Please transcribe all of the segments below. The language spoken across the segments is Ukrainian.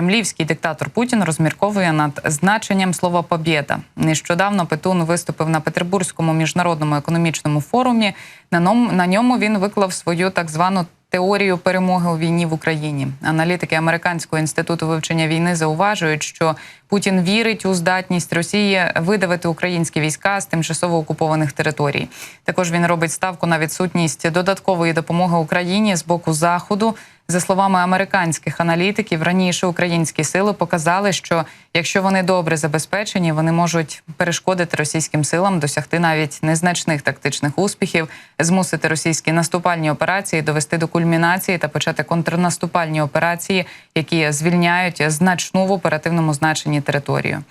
кремлівський диктатор Путін розмірковує над значенням слова «побєда». Нещодавно Петун виступив на Петербурзькому міжнародному економічному форумі. На ньому, він виклав свою так звану теорію перемоги у війні в Україні. Аналітики Американського інституту вивчення війни зауважують, що Путін вірить у здатність Росії видавити українські війська з тимчасово окупованих територій. Також він робить ставку на відсутність додаткової допомоги Україні з боку заходу. За словами американських аналітиків, раніше українські сили показали, що якщо вони добре забезпечені, вони можуть перешкодити російським силам досягти навіть незначних тактичних успіхів, змусити російські наступальні операції довести до кульмінації та почати контрнаступальні операції, які звільняють значну в оперативному значенні територію.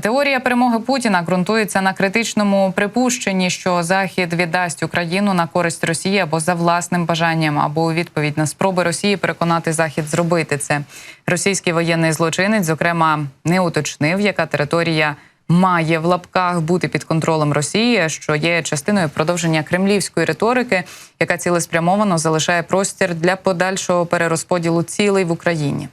Теорія перемоги Путіна ґрунтується на критичному припущенні, що Захід віддасть Україну на користь Росії або за власним бажанням, або у відповідь на спроби Росії переконати Захід зробити це. Російський воєнний злочинець, зокрема, не уточнив, яка територія має в лапках бути під контролем Росії, що є частиною продовження кремлівської риторики, яка цілеспрямовано залишає простір для подальшого перерозподілу цілей в Україні.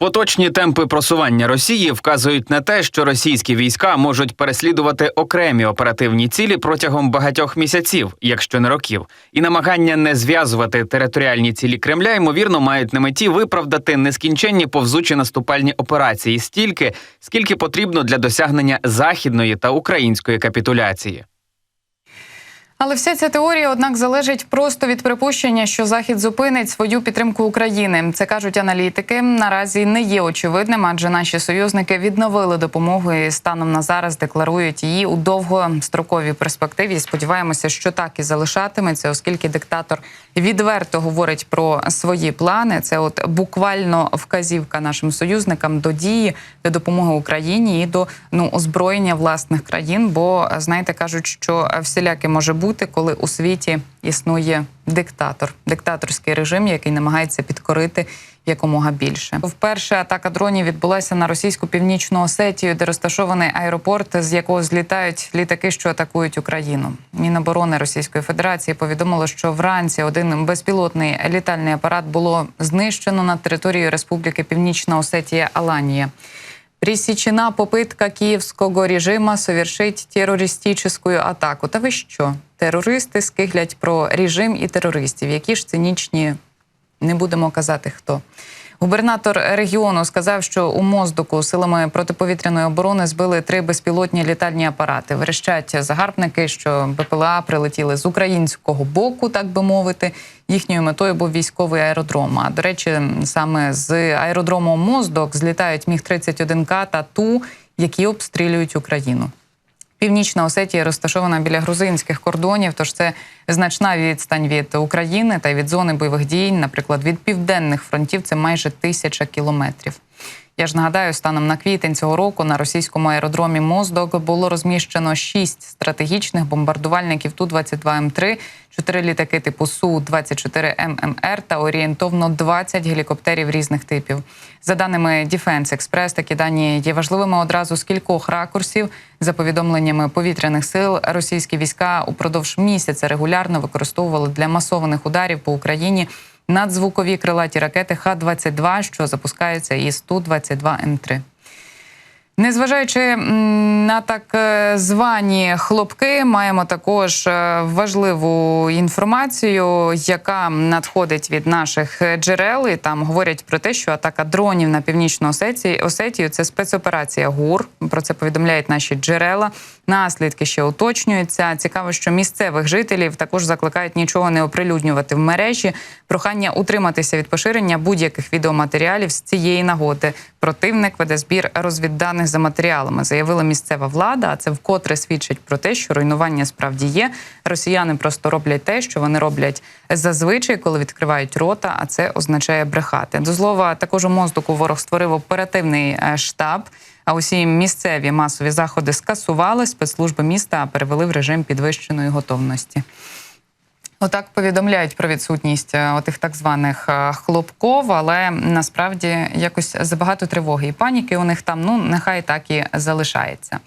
Поточні темпи просування Росії вказують на те, що російські війська можуть переслідувати окремі оперативні цілі протягом багатьох місяців, якщо не років, і намагання не зв'язувати територіальні цілі Кремля ймовірно мають на меті виправдати нескінченні повзучі наступальні операції стільки, скільки потрібно для досягнення західної та української капітуляції. Але вся ця теорія, однак, залежить просто від припущення, що Захід зупинить свою підтримку України. Це кажуть аналітики. Наразі не є очевидним, адже наші союзники відновили допомогу і станом на зараз декларують її у довгостроковій перспективі. Сподіваємося, що так і залишатиметься, оскільки диктатор відверто говорить про свої плани. Це от буквально вказівка нашим союзникам до дії, до допомоги Україні і до ну озброєння власних країн. Бо знаєте, кажуть, що всіляке може бути бути, коли у світі існує диктатор, диктаторський режим, який намагається підкорити якомога більше. Вперше атака дронів відбулася на російську північну Осетію, де розташований аеропорт, з якого злітають літаки, що атакують Україну. Міноборони Російської Федерації повідомило, що вранці один безпілотний літальний апарат було знищено на території Республіки Північна Осетія Аланія. Пресечена попытка київського режиму совершить терористичну атаку. Та ви що? Терористи скиглять про режим і терористів, які ж цинічні, не будемо казати хто. Губернатор регіону сказав, що у Моздоку силами протиповітряної оборони збили три безпілотні літальні апарати. Верещать загарбники, що БПЛА прилетіли з українського боку, так би мовити. Їхньою метою був військовий аеродром. А до речі, саме з аеродрому Моздок злітають міг 31 к та ту, які обстрілюють Україну. Північна Осетія розташована біля грузинських кордонів, тож це значна відстань від України та від зони бойових дій, наприклад, від південних фронтів це майже тисяча кілометрів. Я ж нагадаю, станом на квітень цього року на російському аеродромі Моздок було розміщено шість стратегічних бомбардувальників ту 22 м 3 чотири літаки типу су 24 ММР та орієнтовно 20 гелікоптерів різних типів. За даними Defense Express, такі дані є важливими одразу з кількох ракурсів. За повідомленнями повітряних сил, російські війська упродовж місяця регулярно використовували для масованих ударів по Україні надзвукові крилаті ракети Х-22, що запускаються із Ту-22М3. Незважаючи на так е, звані хлопки, маємо також е, важливу інформацію, яка надходить від наших джерел. І Там говорять про те, що атака дронів на північну Осетію це спецоперація ГУР. Про це повідомляють наші джерела. Наслідки ще уточнюються. Цікаво, що місцевих жителів також закликають нічого не оприлюднювати в мережі. Прохання утриматися від поширення будь-яких відеоматеріалів з цієї нагоди. Противник веде збір розвідданих за матеріалами, заявила місцева влада. А це вкотре свідчить про те, що руйнування справді є. Росіяни просто роблять те, що вони роблять зазвичай, коли відкривають рота. А це означає брехати. До слова, також у Моздоку ворог створив оперативний штаб. А усі місцеві масові заходи скасували спецслужби міста, перевели в режим підвищеної готовності. Отак повідомляють про відсутність отих так званих хлопков, але насправді якось забагато тривоги і паніки у них там ну нехай так і залишається.